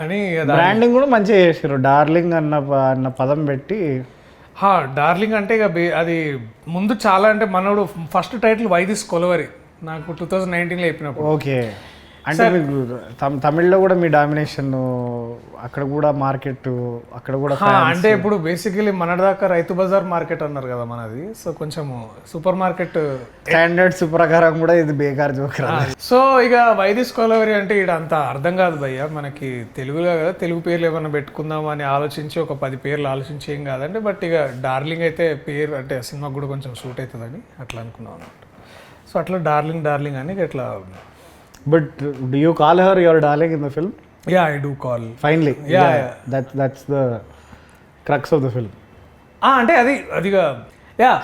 అని బ్రాండింగ్ కూడా మంచిగా చేసారు డార్లింగ్ అన్న అన్న పదం పెట్టి. హా, డార్లింగ్ అంటే ఇక అది ముందు చాలా అంటే మనోడు ఫస్ట్ టైటిల్ వైదిస్ కొలవరి. నాకు టూ థౌజండ్ నైన్టీన్లో చెప్పినప్పుడు. ఓకే. అంటే మీకు తమ్- తమిళ్ళో కూడా మీ డామినేషన్ అక్కడ కూడా మార్కెట్ అక్కడ కూడా అంటే ఇప్పుడు బేసికలీ మన దాకా రైతు బజార్ మార్కెట్ అన్నారు కదా మనది. సో కొంచెం సూపర్ మార్కెట్ స్టాండర్డ్స్ ప్రకారం కూడా ఇది బేకార్ జోకర్ సో ఇక వైదిస్ కొలవరి అంటే ఇక్కడ అంత అర్థం కాదు భయ్య. మనకి తెలుగులో కదా తెలుగు పేర్లు ఏమైనా పెట్టుకుందాం అని ఆలోచించి ఒక పది పేర్లు ఆలోచించి ఏం కాదంటే బట్ ఇక డార్లింగ్ అయితే పేరు అంటే సినిమాకి కూడా కొంచెం సూట్ అవుతుందని అట్లా అనుకున్నాం అన్నమాట. సో అట్లా డార్లింగ్ డార్లింగ్ అని ఇట్లా but do you call her your darling in the film ya I do call finally Yeah, that that's the crux of the film అంటే అది అదిగా యా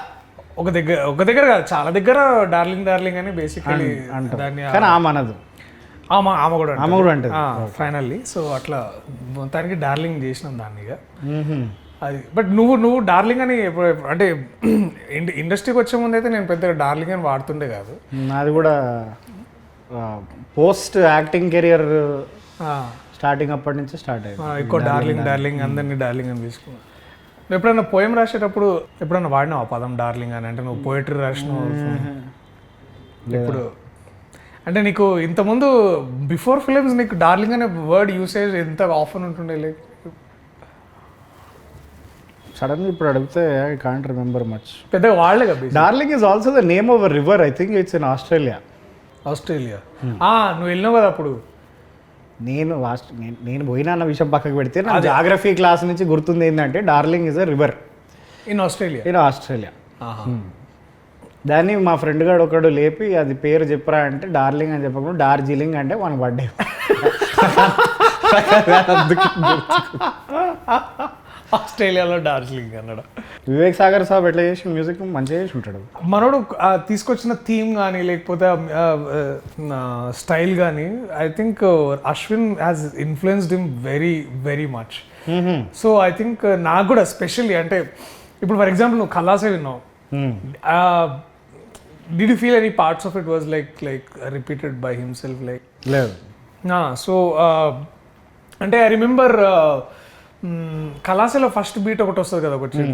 ఒక దగ్గర ఒక దగ్గర కాదు చాలా దగ్గర డార్లింగ్ డార్లింగ్ అని బేసికలీ దాన్ని కానీ ఆమె అనదు. ఆమె ఆమె కూడా ఆమె కూడా అంటది. ఫైనల్లీ సో అట్లా మొత్తానికి డార్లింగ్ చేసినాం దాన్ని ఇక. అది బట్ నువ్వు నువ్వు డార్లింగ్ అని అంటే ఇండ- ఇండస్ట్రీకి వచ్చే ముందు అయితే నేను పెద్దగా డార్లింగ్ అని వాడుతుండే కాదు. నాది కూడా పోస్ట్ యాక్టింగ్ కెరియర్ స్టార్టింగ్ అప్పటి నుంచి స్టార్ట్ అయింది ఆ, ఎక్కువ డార్లింగ్ డార్లింగ్ అందరినీ డార్లింగ్ అని తీసుకున్నాను ఎప్పుడైనా పోయం రాసేటప్పుడు ఎప్పుడైనా వాడినావు ఆ పదం డార్లింగ్ అని? అంటే నువ్వు పోయిటరీ రాసినావు? ఇప్పుడు అంటే నీకు ఇంతకుముందు బిఫోర్ ఫిలిమ్స్ నీకు డార్లింగ్ అనే వర్డ్ యూసేజ్ ఎంత ఆఫన్ ఉంటుండే? లైక్ సడన్గా ఇప్పుడు అడిగితే ఐ కాంట్ రిమెంబర్ మచ్ పెద్దగా వాడలే కదా darling is also the name of river I think it's in Australia Australia. ఆ, నువ్వు వెళ్ళినావు కదా అప్పుడు? నేను నేను- పోయినా అన్న విషయం పక్కకు పెడితే నా జాగ్రఫీ క్లాస్ నుంచి గుర్తుంది ఏంటంటే darling is a river in Australia in Australia దాన్ని మా ఫ్రెండ్ గాడు ఒకడు లేపి అది పేరు చెప్పరా అంటే డార్లింగ్ అని చెప్పకుండా డార్జిలింగ్ అంటే మన బర్త్డే ఆస్ట్రేలియాలో డార్జిలింగ్ అన్నాడు. వివేక్ సాగర్ సాబ్ ఎట్లా చేసి మ్యూజిక్ మంచిగా చేసి ఉంటాడు? మనోడు తీసుకొచ్చిన థీమ్ కానీ లేకపోతే స్టైల్ కానీ I think Ashwin has influenced him very very much so I think నాకు కూడా స్పెషల్లీ అంటే ఇప్పుడు ఫర్ ఎగ్జాంపుల్ నువ్వు కలాసే విన్నావు. Did you feel any parts of it was like like repeated by himself like లేదు. సో అంటే I remember Kalasala first beat ఒకటి వస్తుంది కదా ఒకటి.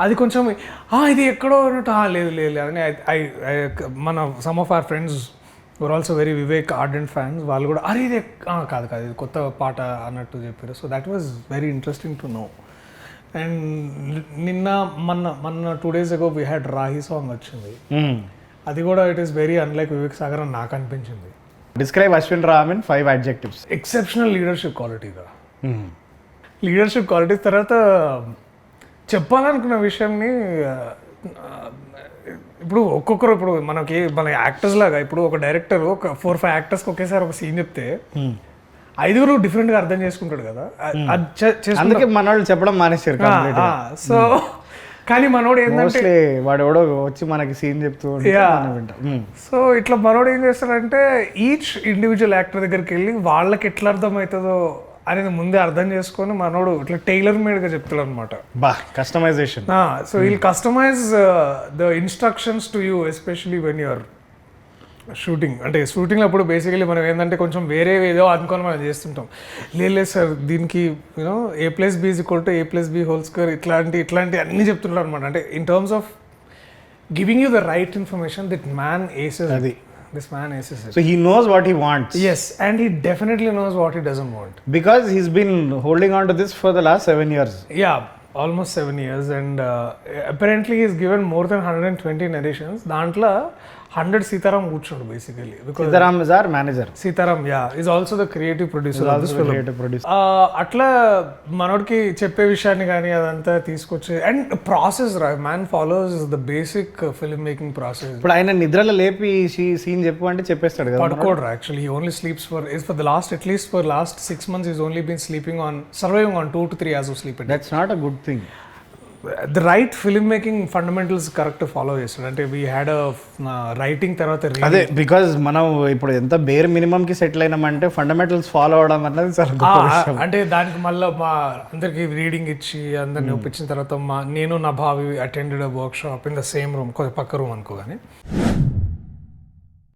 అది కొంచెం "ఆ, ఇది ఎక్కడో అన్నట్టు "ఆ, లేదు లేదు లేదు" అని ఐ మన some of our friends were also very Vivek ardent fans వాళ్ళు కూడా అరే ఇది కాదు కాదు ఇది కొత్త పాట అన్నట్టు చెప్పారు. So that was very interesting to know and నిన్న మొన్న మొన్న two days ago we had Rahi song వచ్చింది. అది కూడా it is very unlike Vivek Sagar అని నాకు అనిపించింది. Describe Ashwin Ram in five adjectives exceptional leadership క్వాలిటీగా లీడర్షిప్ క్వాలిటీ తర్వాత చెప్పాలనుకున్న విషయంని ఇప్పుడు ఒక్కొక్కరు ఇప్పుడు మనకి మన యాక్టర్స్ లాగా ఇప్పుడు ఒక డైరెక్టర్ ఒక ఫోర్ ఫైవ్ యాక్టర్స్కి ఒకేసారి ఒక సీన్ చెప్తే ఐదుగురు డిఫరెంట్గా అర్థం చేసుకుంటాడు కదా. అందుకే మన వాళ్ళు చెప్పడం మానేశారు సో కానీ మనోడు ఏంటంటే వాడు ఎవడో వచ్చి మనకి సీన్ చెప్తూ. సో ఇట్లా మనోడు ఏం చేస్తాడంటే ఈచ్ ఇండివిజువల్ యాక్టర్ దగ్గరికి వెళ్ళి వాళ్ళకి ఎట్లా అర్థమవుతుందో అనేది ముందే అర్థం చేసుకొని మనోడు ఇట్లా టైలర్ మేడ్గా చెప్తాడు అనమాట బా customization so we'll customize the instructions to you especially when you're shooting అంటే షూటింగ్ అప్పుడు బేసికలీ మనం ఏంటంటే కొంచెం వేరే ఏదో అనుకొని మనం చేస్తుంటాం. లేదు సార్ దీనికి you know A plus B to A plus B whole square ఇట్లాంటి ఇట్లాంటి అన్ని చెప్తుంటారు అనమాట అంటే in terms of giving you the right information that man aces అది. This man aces so he knows what he wants yes and he definitely knows what he doesn't want because he's been holding on to this for the last seven years yeah almost seven years and apparently is given more than hundred and twenty narrations దాంట్లో hundred Sitaram కూర్చోడు basically because Sitaram is our manager Sitaram yeah is also the creative producer creative producer అట్లా మనోడికి చెప్పే విషయాన్ని కానీ అదంతా తీసుకొచ్చి and process రా man follows the basic film making process ఇప్పుడు ఆయన నిద్రలో లేపి సీన్ చెప్పు అంటే చెప్పేస్తాడు కదా పడుకోడు actually he only sleeps for is for the last at least for last six months is only been sleeping on surviving on two to three hours of sleep that's not a good thing the right film making fundamentals correct follow చేస్తాడు అంటే we had writing తర్వాత. అదే because మనం ఇప్పుడు ఎంత bare minimum కి settle అయినామంటే fundamentals follow అవడం అన్నది చాలా అంటే దానికి మళ్ళీ మా అందరికి రీడింగ్ ఇచ్చి అందరిని ఒప్పించిన తర్వాత మా నేను నా భావి attended workshop in the same room పక్క రూమ్ అనుకో కానీ